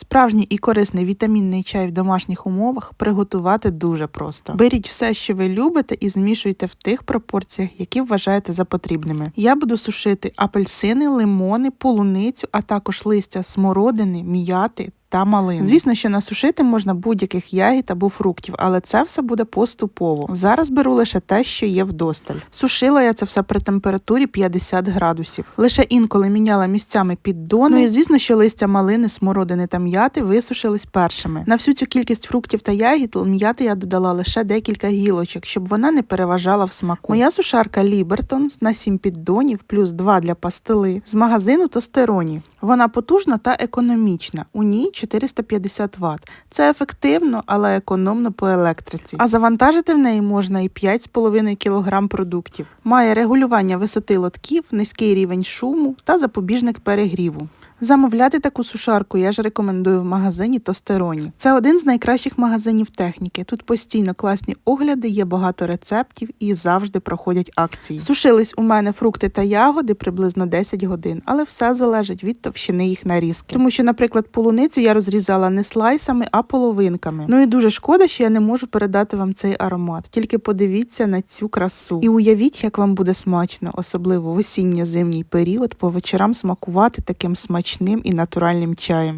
Справжній і корисний вітамінний чай в домашніх умовах приготувати дуже просто. Беріть все, що ви любите, і змішуйте в тих пропорціях, які вважаєте за потрібними. Я буду сушити апельсини, лимони, полуницю, а також листя смородини, м'яти. Та малини. Звісно, що насушити можна будь-яких ягід або фруктів, але це все буде поступово. Зараз беру лише те, що є вдосталь. Сушила я це все при температурі 50 градусів. Лише інколи міняла місцями піддони. Ну і звісно, що листя малини, смородини та м'яти висушились першими. На всю цю кількість фруктів та ягід м'яти я додала лише декілька гілочок, щоб вона не переважала в смаку. Моя сушарка Лібертон на 7 піддонів плюс 2 для пастили з магазину Тостероні. Вона потужна та економічна. У ній 450 Вт. Це ефективно, але економно по електриці. А завантажити в неї можна і 5,5 кг продуктів. Має регулювання висоти лотків, низький рівень шуму та запобіжник перегріву. Замовляти таку сушарку я ж рекомендую в магазині Тостероні. Це один з найкращих магазинів техніки. Тут постійно класні огляди, є багато рецептів і завжди проходять акції. Сушились у мене фрукти та ягоди приблизно 10 годин, але все залежить від товщини їх нарізки. Тому що, наприклад, полуницю я розрізала не слайсами, а половинками. Ну і дуже шкода, що я не можу передати вам цей аромат. Тільки подивіться на цю красу і уявіть, як вам буде смачно, особливо в осінньо-зимній період по вечорам смакувати таким смачним і натуральним чаєм.